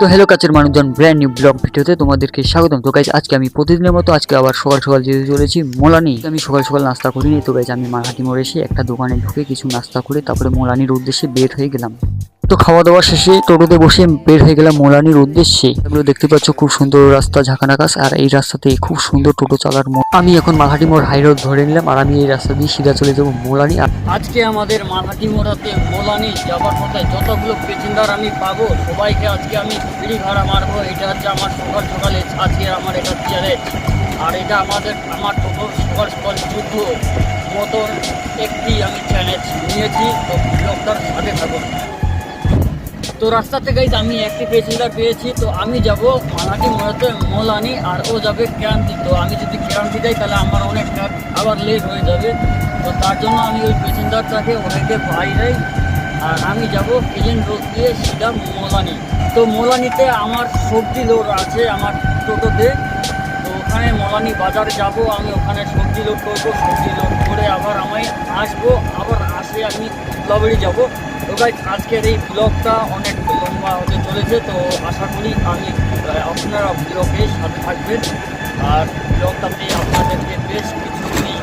তো হ্যালো কাছের মানুষজন ব্র্যান্ড নিউ ব্লগ ভিডিওতে তোমাদেরকে স্বাগতম। তো গাইজ আজকে আমি প্রতিদিনের মতো আজকে আবার সকাল সকাল যেতে চলেছি মোলানি। আমি সকাল সকাল নাস্তা করিনি, তো গাইজ আমি মারহাটি মোড়ে এসে একটা দোকানে ঢুকে কিছু নাস্তা করে তারপরে মোলানির উদ্দেশ্যে বের হয়ে গেলাম। তো খাওয়া দাওয়া শেষে টোটোতে বসে বের হয়ে গেলাম মোলানির উদ্দেশ্যে। এগুলো দেখতে পাচ্ছ খুব সুন্দর রাস্তা ঝাঁকান আকাশ আর এই রাস্তাতে খুব সুন্দর টোটো চালার মো- আমি এখন মালহাটি মোড় হাই রোড ধরে নিলাম, আর আমি এই রাস্তা দিয়ে সিধা চলে যাব মোলানি। আর আজকে আমাদের মালহাটি মোড়াতে মোলানি যাবার পথে যতগুলো পেচেন্দার আমি পাবো, সবাইকে আজকে আমি ফ্রি ভাড়া মারবো। এটা হচ্ছে আমার সকাল সকালে আজকে আমার এটা চ্যালেঞ্জ আর এটা আমাদের, আমার টোটো সকাল সকাল যুদ্ধ মতন একটি আমি চ্যালেঞ্জ নিয়েছি, তো ব্লগটার সাথে থাকুন। তো রাস্তা থেকে আমি একটি পেসেঞ্জার পেয়েছি, তো আমি যাব মালাটি মোড়াতে মোলানি আর ও যাবে ক্রান্তি। তো আমি যদি ক্রান্তি যাই, তাহলে আমার অনেকটা আবার লেট হয়ে যাবে। তো তার জন্য আমি ওই পেসেঞ্জারটাকে ওখানে বাইরে আর আমি যাব এজেন্ট রোড দিয়ে সিধা মোলানি। তো মোলানিতে আমার সবজি লোড আছে আমার টোটোতে। তো ওখানে মোলানি বাজার যাব, আমি ওখানে সবজি লোড করব, সবজি লোড করে আবার আমি আসব, আবার আসে আমি লাবড়ি যাব। ভাই আজকের এই ব্লগটা অনেক লম্বা হতে চলেছে, তো আশা করি আমি আপনারা ব্লগের সাথে থাকবেন। আর ব্লগটাতে আপনাদেরকে বেশ কিছু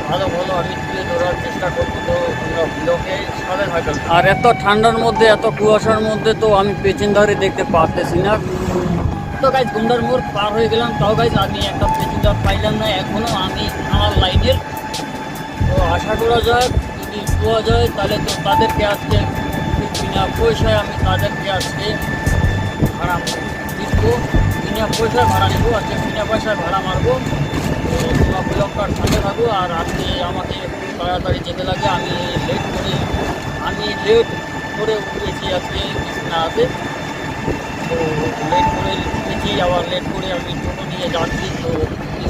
ভালো ভালো আমি তুলে ধরার চেষ্টা করব, তো তোমরা ব্লগে সাথে থাকবেন আর এত ঠান্ডার মধ্যে, এত কুয়াশার মধ্যে, তো আমি পেছন ধরে দেখতে পারতেছি না। তো গাইজ গুন্ডার মোড় পার হয়ে গেলাম। তাও গাইজ আমি একটা পেছনদার পাইলাম না এখনও আমি আমার লাইনের। তো আশা করা যায়, যদি পাওয়া যায়, তাহলে তো তাদেরকে আজকে বিনা পয়সায় আমি তাদেরকে আজকে ভাড়া দিব বিনা পয়সায় ভাড়া নেব, আজকে বিনা পয়সায় ভাড়া মারবো। তো তোমরা ব্লকটার সাথে থাকো, আর আজকে আমাকে তাড়াতাড়ি যেতে লাগে, আমি লেট করে, আমি লেট করে উঠেছি আজকে কৃষ্ণাতে তো লেট করে উঠেছি, আবার লেট করে আমি টোটো নিয়ে যাচ্ছি, তো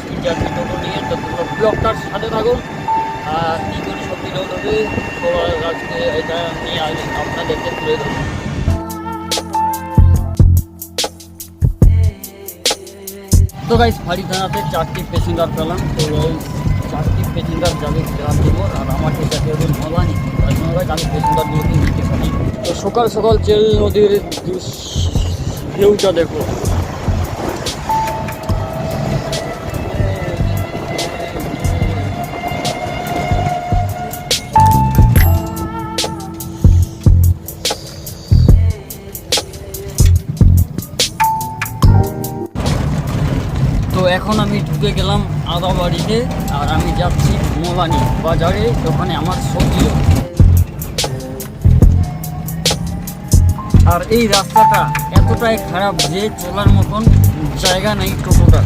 স্পিড যাচ্ছি টোটো নিয়ে। তো তোমরা ব্লকটার সাথে থাকো আর আজকে তুলে তো গাইস ফাড়ি থানাতে চারটি পেসেঞ্জার পেলাম। তো চারটি পেসেঞ্জার যাবে আর আমাকে যাতে হবে মলানি তার জন্য guys আমি পেসেঞ্জারগুলোকে নিতে পারি তো সকাল সকাল চেল নদীর ভিউটা দেখো। এখন আমি ঢুকে গেলাম আদা বাড়িতে আর আমি যাচ্ছি মোলানি বাজারে, ওখানে আমার সবজি আর এই রাস্তাটা এতটাই খারাপ যে চলার মতন জায়গা নেই টোটোটা।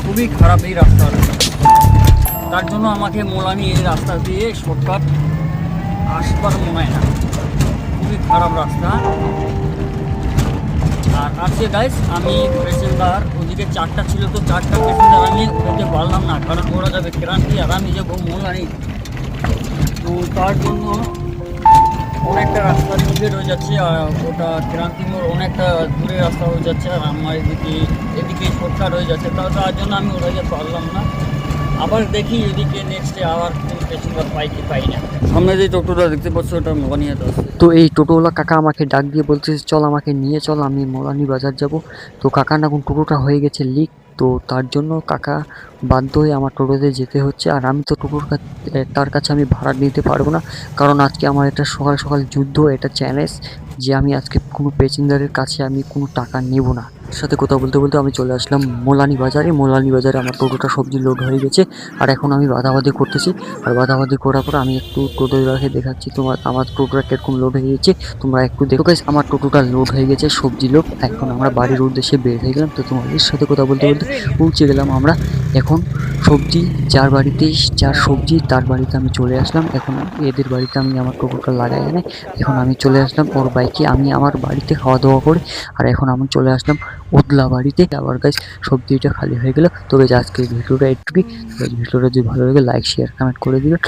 খুবই খারাপ এই রাস্তাটা। তার জন্য আমাকে মোলানি এই রাস্তা দিয়ে শর্টকাট আসবার মনে হয় না। খুবই খারাপ রাস্তা। আর আজকে গাইস আমি প্যাসেঞ্জার ওদিকে চারটা ছিল তো চারটা প্যাসেঞ্জার আমি উঠাতে পারলাম না, কারণ ওরা যাবে ক্রান্তি আর আমি যাব মোলানি। তো তার জন্য অনেকটা রাস্তা দূরে হয়ে যাচ্ছে আর ওটা ক্রান্তি মোড় অনেকটা দূরে রাস্তা হয়ে যাচ্ছে আর আমার এদিকে এদিকে শর্টকাট হয়ে যাচ্ছে। তার জন্য আমি ওটাতে পারলাম না। আবার দেখি এদিকে নেক্সটে আবার না। সামনে যে টোটোটা দেখতে পাচ্ছ ওটা মোলানিয়াতে আছে তো এই টোটোওয়ালা কাকা আমাকে ডাক দিয়ে বলতেছে চল আমাকে নিয়ে চল আমি মোলানি বাজার যাব। তো কাকার এখন টোটোটা হয়ে গেছে লিক তো তার জন্য কাকা বাধ্য হয়ে আমার টোটোতে যেতে হচ্ছে। আর আমি তো টোটোর কাছ তার কাছে আমি ভাড়া নিতে পারব না কারণ আজকে আমার এটা সকাল সকাল যুদ্ধ এটা চ্যালেঞ্জ যে আমি আজকে কোনো প্যাসেঞ্জারের কাছে আমি কোনো টাকা নেব না। সাথে কথা বলতে বলতে আমি চলে আসলাম মোলানি বাজারে। মোলানি বাজারে আমার টোটোটা সবজি লোড হয়ে গেছে। আর এখন আমি বাধাবাধি করতেছি। আর বাধাবাধি করার পর আমি একটু টোটোটাকে দেখাচ্ছি তোমার আমার টোটোটা কীরকম লোড হয়ে গেছে। তোমরা একটু দেখো। guys, আমার টোটোটা লোড হয়ে গেছে সবজি লোড এখন আমরা বাড়ির উদ্দেশ্যে বের হয়ে গেলাম। তো তোমাদের সাথে কথা বলতে বলতে পৌঁছে গেলাম আমরা। এখন সবজি যার বাড়িতে যার সবজি তার বাড়িতে আমি চলে আসলাম। এখন এদের বাড়িতে আমি আমার টোটোটা লাগাই এখন আমি চলে আসলাম ওর বাইকে আমি আমার বাড়িতে খাওয়া দাওয়া করে, আর এখন আমি চলে আসলাম উদলা বাড়িতে। আবার গাছ সবজিটা খালি হয়ে গেল। তবে আজকের ভিডিওটা একটুকুই ভিডিওটা যদি ভালো লাগে লাইক শেয়ার কমেন্ট করে দিবেন।